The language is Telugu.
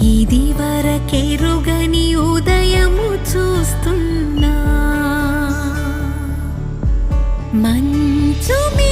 ఇది వరకెరుగని ఉదయము చూస్తున్నా. మంచు మీ